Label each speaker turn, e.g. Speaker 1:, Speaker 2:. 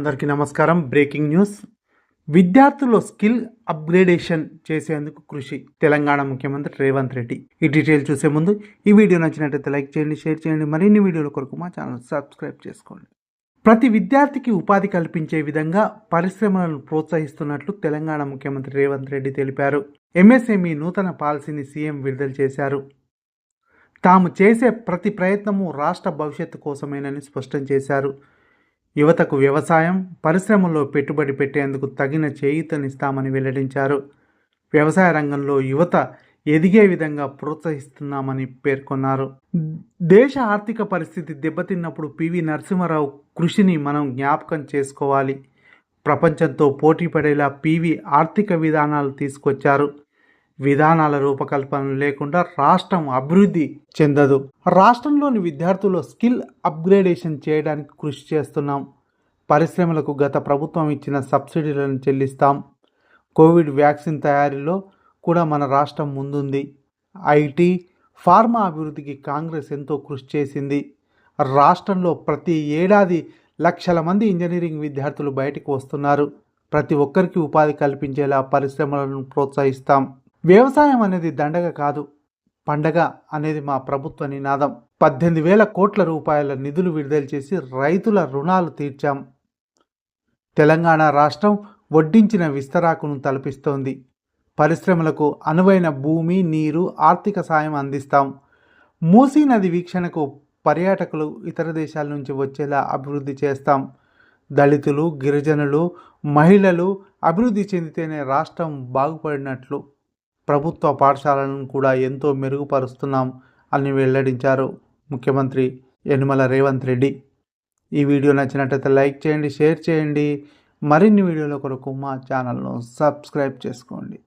Speaker 1: అందరికీ నమస్కారం. Breaking news. విద్యార్థుల్లో స్కిల్ అప్గ్రేడేషన్ చేసేందుకు కృషి. తెలంగాణ ముఖ్యమంత్రి రేవంత్ రెడ్డి. ఈ డీటెయిల్ చూసే ముందు ఈ వీడియో నచ్చినట్లయితే లైక్ చేయండి షేర్ చేయండి మరిన్ని వీడియోల కొరకు మా ఛానల్ సబ్స్క్రైబ్ చేసుకోండి. ప్రతి విద్యార్థికి ఉపాధి కల్పించే విధంగా పరిశ్రమలను ప్రోత్సహిస్తున్నట్లు తెలంగాణ ముఖ్యమంత్రి రేవంత్ రెడ్డి తెలిపారు. ఎంఎస్ఎంఈ నూతన పాలసీని సీఎం విడుదల చేశారు. తాము చేసే ప్రతి ప్రయత్నము రాష్ట్ర భవిష్యత్తు కోసమేనని స్పష్టం చేశారు. యువతకు వ్యవసాయం పరిశ్రమల్లో పెట్టుబడి పెట్టేందుకు తగిన చేయూతనిస్తామని వెల్లడించారు. వ్యవసాయ రంగంలో యువత ఎదిగే విధంగా ప్రోత్సహిస్తున్నామని పేర్కొన్నారు. దేశ ఆర్థిక పరిస్థితి దెబ్బతిన్నప్పుడు పివి నరసింహారావు కృషిని మనం జ్ఞాపకం చేసుకోవాలి. ప్రపంచంతో పోటీ పడేలా పివి ఆర్థిక విధానాలు తీసుకొచ్చారు. విధానాల రూపకల్పన లేకుండా రాష్ట్రం అభివృద్ధి చెందదు. రాష్ట్రంలోని విద్యార్థులు స్కిల్ అప్గ్రేడేషన్ చేయడానికి కృషి చేస్తున్నాం. పరిశ్రమలకు గత ప్రభుత్వం ఇచ్చిన సబ్సిడీలను చెల్లిస్తాం. కోవిడ్ వ్యాక్సిన్ తయారీలో కూడా మన రాష్ట్రం ముందుంది. ఐటీ ఫార్మా అభివృద్ధికి కాంగ్రెస్ ఎంతో కృషి చేసింది. రాష్ట్రంలో ప్రతి ఏడాది లక్షల మంది ఇంజనీరింగ్ విద్యార్థులు బయటకు వస్తున్నారు. ప్రతి ఒక్కరికి ఉపాధి కల్పించేలా పరిశ్రమలను ప్రోత్సహిస్తాం. వ్యవసాయం అనేది దండగ కాదు పండగ అనేది మా ప్రభుత్వ నినాదం. పద్దెనిమిది వేల కోట్ల రూపాయల నిధులు విడుదల చేసి రైతుల రుణాలు తీర్చాం. తెలంగాణ రాష్ట్రం వడ్డించిన విస్తరాకును తలపిస్తోంది. పరిశ్రమలకు అనువైన భూమి నీరు ఆర్థిక సాయం అందిస్తాం. మూసీ నది వీక్షణకు పర్యాటకులు ఇతర దేశాల నుంచి వచ్చేలా అభివృద్ధి చేస్తాం. దళితులు గిరిజనులు మహిళలు అభివృద్ధి చెందితేనే రాష్ట్రం బాగుపడినట్లు ప్రభుత్వ పాఠశాలను కూడా ఎంతో మెరుగుపరుస్తున్నాం అని వెల్లడించారు ముఖ్యమంత్రి యనుమల రేవంత్ రెడ్డి. ఈ వీడియో నచ్చినట్లయితే లైక్ చేయండి షేర్ చేయండి. మరిన్ని వీడియోల కొరకు మా ఛానల్ను సబ్స్క్రైబ్ చేసుకోండి.